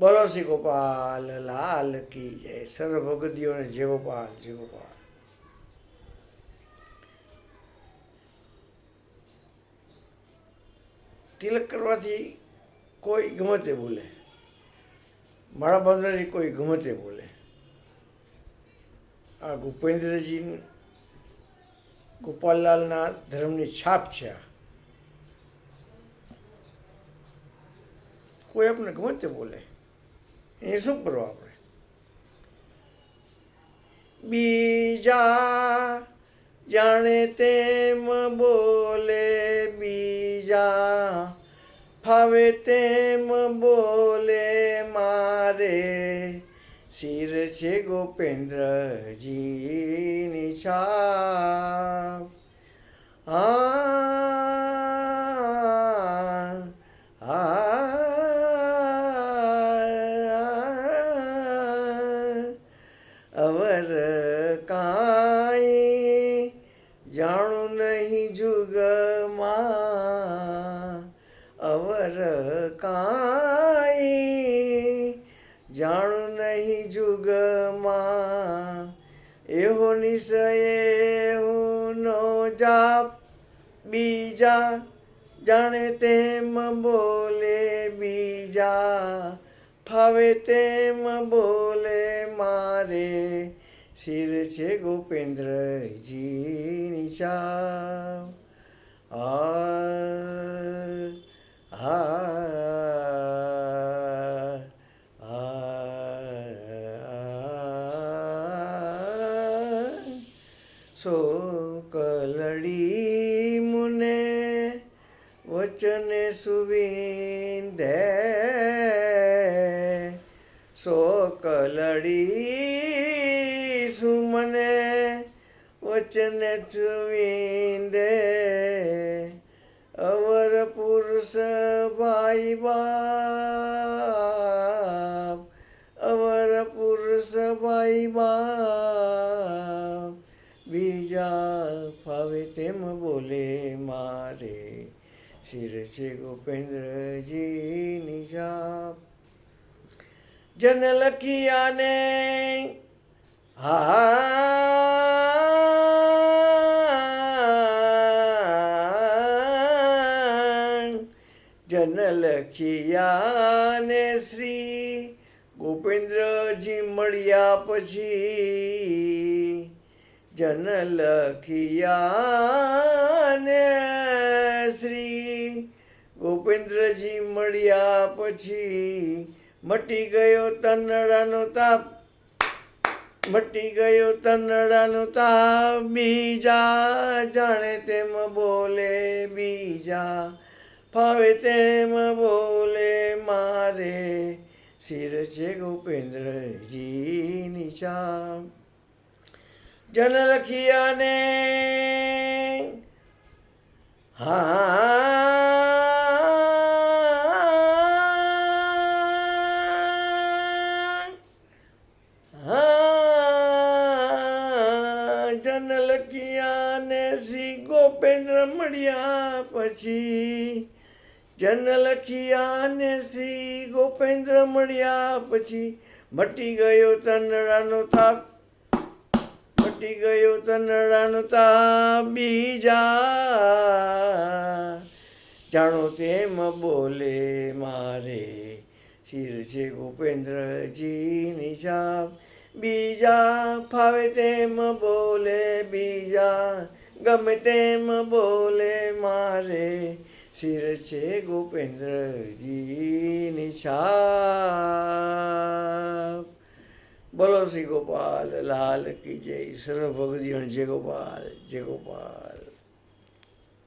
બોલો શ્રી ગોપાલ, લાલ કી જય. સર્વ ભગદીઓને જય ગોપાલ જય ગોપાલ. તિલક કરવાથી કોઈ ગમે તે બોલે. મારા બાંધવાથી કોઈ ગમે તે બોલે. આ ભૂપેન્દ્રજી ગોપાલલાલના ધર્મની છાપ છે આ. કોઈ આપણે ગમે તે બોલે. એ શું કરવું આપણે બીજા જાણે તેમ બોલે, બીજા ફાવે તેમ બોલે, મારે શિર છે ગોપેન્દ્રજીની છાપ. આ અવર કાંઈ? જાણું નહીં જુગમાં અવર કાંઈ? જાણું નહીં જુગમાં એહો નિશય નો જાપ. બીજા જાણે તેમ બોલે, બીજા ફાવે તેમ બોલે, મારે શિર છે ગોપેન્દ્રજીની છાપ આ આ આ સો કલડી મુને વચને સુવિંદે. સો સુમને વચને સુવિંદે અવર પુરુષ ભાઈ બાપ, અવર પુરુષ ભાઈ બાપ. બીજા ફાવે તેમ બોલે મારે, શિર છે ગોપેન્દ્રજીની જાપ. જન લખિયાને હા જન લખિયાને શ્રી ગોપેન્દ્રજી મળ્યા પછી. જન લખિયાને શ્રી ગોપેન્દ્રજી મળ્યા પછી. મટી ગયો તનડાનો તાપ મટી ગયો તનડાનો તાપ બીજા જાણે તેમ બોલે, બીજા ફાવે તેમ બોલે, મારે શિર છે ગોપેન્દ્રજીની છાપ જન લખિયાને, હા હા જન લખિયાને શ્રી ગોપેન્દ્ર મળ્યા પછી. જન લખિયાને શ્રી ગોપેન્દ્ર મળ્યા પછી. મટી ગયો તનડાનો તાપ, મટી ગયો તનડાનો તાપ બીજા. જાણો તેમ બોલે મારે, શિર છે ગોપેન્દ્રજીની છાપ બીજા ફાવે તેમ બોલે, બીજા ગમે તેમ બોલે, મારે શિર છે ગોપેન્દ્રજીની છાપ. બોલો શ્રી ગોપાલ, લાલ કી જય સર્વ ભગદીઓ જય ગોપાલ જય ગોપાલ.